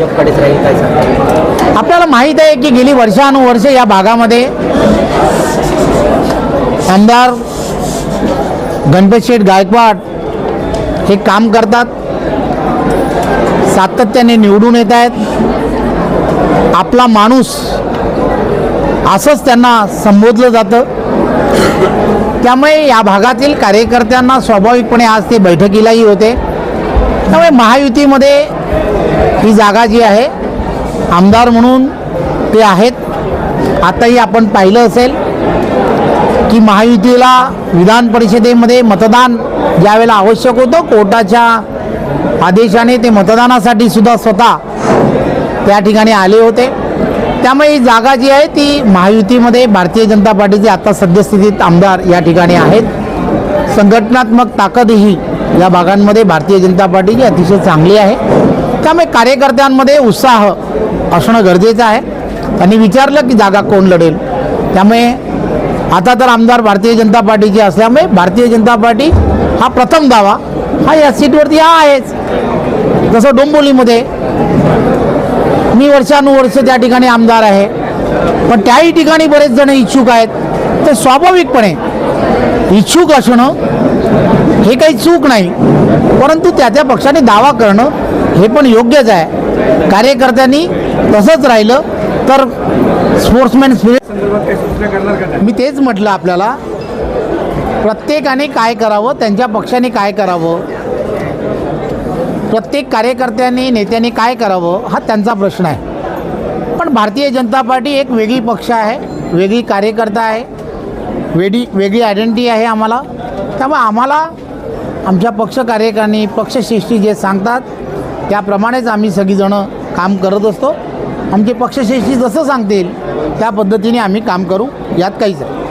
राहील काय आपल्याला माहीत आहे की गेली वर्षानुवर्षे या भागामध्ये आमदार गणपत शेठ गायकवाड हे काम करतात. सातत्याने निवडून येत आहेत. आपला माणूस असंच त्यांना संबोधलं जातं. त्यामुळे या भागातील कार्यकर्त्यांना स्वाभाविकपणे आज ते बैठकीलाही होते. त्यामुळे महायुतीमध्ये ही जागा जी आहे आमदार म्हणून ते आहेत. आताही आपण पाहिलं असेल की महायुतीला विधान परिषदेमध्ये मतदान ज्यावेळेला आवश्यक होतं कोर्टाच्या आदेशाने ते मतदानासाठी सुद्धा स्वतः त्या ठिकाणी आले होते. त्यामुळे ही जागा जी आहे ती महायुतीमध्ये भारतीय जनता पार्टीचे आता सद्यस्थितीत आमदार या ठिकाणी आहेत. संघटनात्मक ताकदही या भागांमध्ये भारतीय जनता पार्टीची अतिशय चांगली आहे. त्यामुळे कार्यकर्त्यांमध्ये उत्साह असणं गरजेचं आहे. त्यांनी विचारलं की जागा कोण लढेल? त्यामुळे आता तर आमदार भारतीय जनता पार्टीचे असल्यामुळे भारतीय जनता पार्टी हा प्रथम दावा. हा या सीटवरती हा आहेच. जसं डोंबोलीमध्ये मी वर्षानुवर्ष त्या ठिकाणी आमदार आहे. पण त्याही ठिकाणी बरेच जण इच्छुक आहेत. तर स्वाभाविकपणे इच्छुक असणं हे काही चूक नाही. परंतु त्या त्या पक्षाने दावा करणं हे पण योग्यच आहे. कार्यकर्त्यांनी तसंच राहिलं तर स्पोर्ट्समॅन स्पिरिट मी तेच म्हटलं आपल्याला प्रत्येकाने काय करावं त्यांच्या पक्षाने काय करावं? प्रत्येक कार्यकर्त्यांनी नेत्याने काय करावं हा त्यांचा प्रश्न आहे. पण भारतीय जनता पार्टी एक वेगळी पक्ष आहे वेगळी कार्यकर्ता आहे. वेगळी वेगळी आयडेंटिटी आहे आम्हाला. त्यामुळे आम्हाला आमच्या पक्ष कार्यकारिणी पक्षश्रेष्ठी जे सांगतात त्याप्रमाणेच आम्ही सगळीजणं काम करत असतो. आमचे पक्षश्रेष्ठी जसं सांगतील त्या पद्धतीने आम्ही काम करू. यात काहीच आहे